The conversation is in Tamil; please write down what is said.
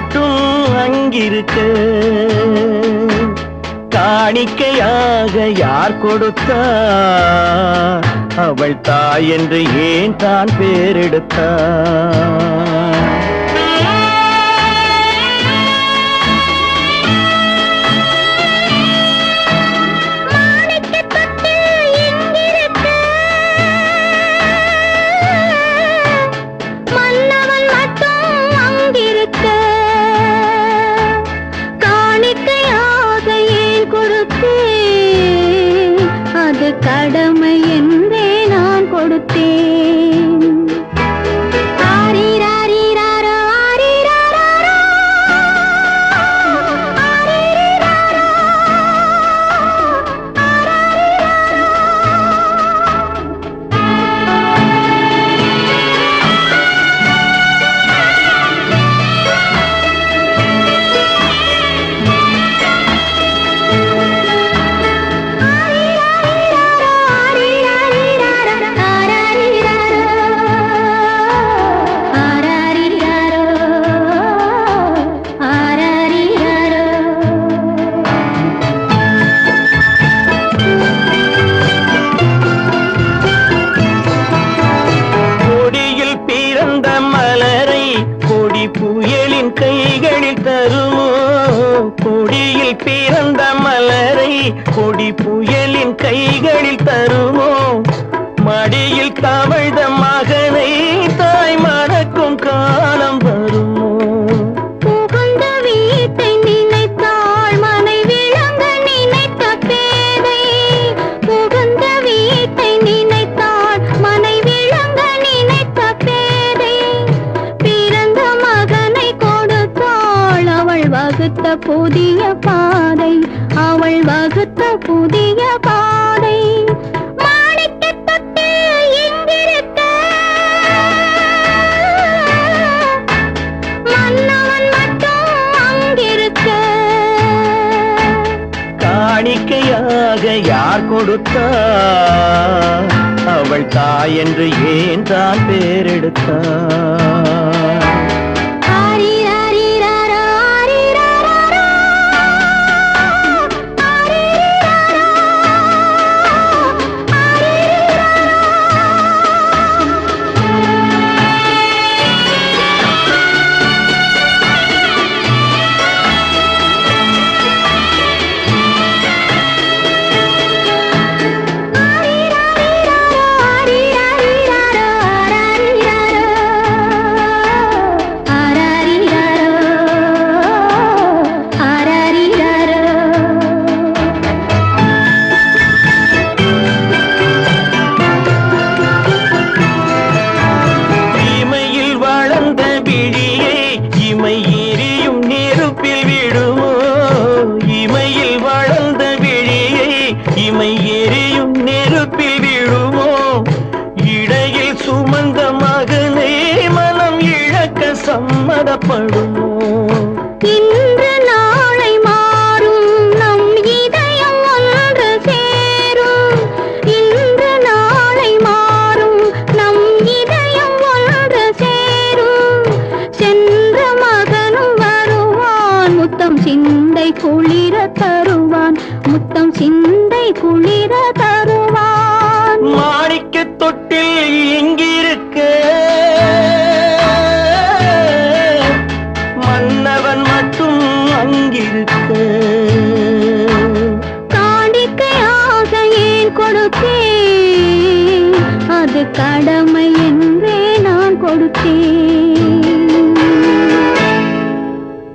மட்டும் அங்கிருக்கு. காணிக்கையாக யார் கொடுத்தா? அவள் தாய் என்று ஏன் தான் பேரெடுத்தா? இருக்க கடமை என்றே நான் கொடுத்தேன். கொடி புயலின் கைகளில் தருமோ? வகுத்த புதிய பாதை. அவள் வகுத்த புதிய பாதை. யார் கொடுத்தார் அவள் தாய் என்று ஏன் தான் பேரெடுத்தார் எரியும் நெருப்பில் விழுமோ? இடையில் சுமந்த மகனே மனம் இழக்க சம்மதப்படுமோ? முத்தம் சிந்தை குளிர தருவான். மாணிக்க தொட்டில் இங்கிருக்கு. மன்னவன் மட்டும் அங்கிருக்கு. காணிக்கையாக ஏன் கொடுத்தேன். அது கடமை என்றே நான் கொடுத்தேன்.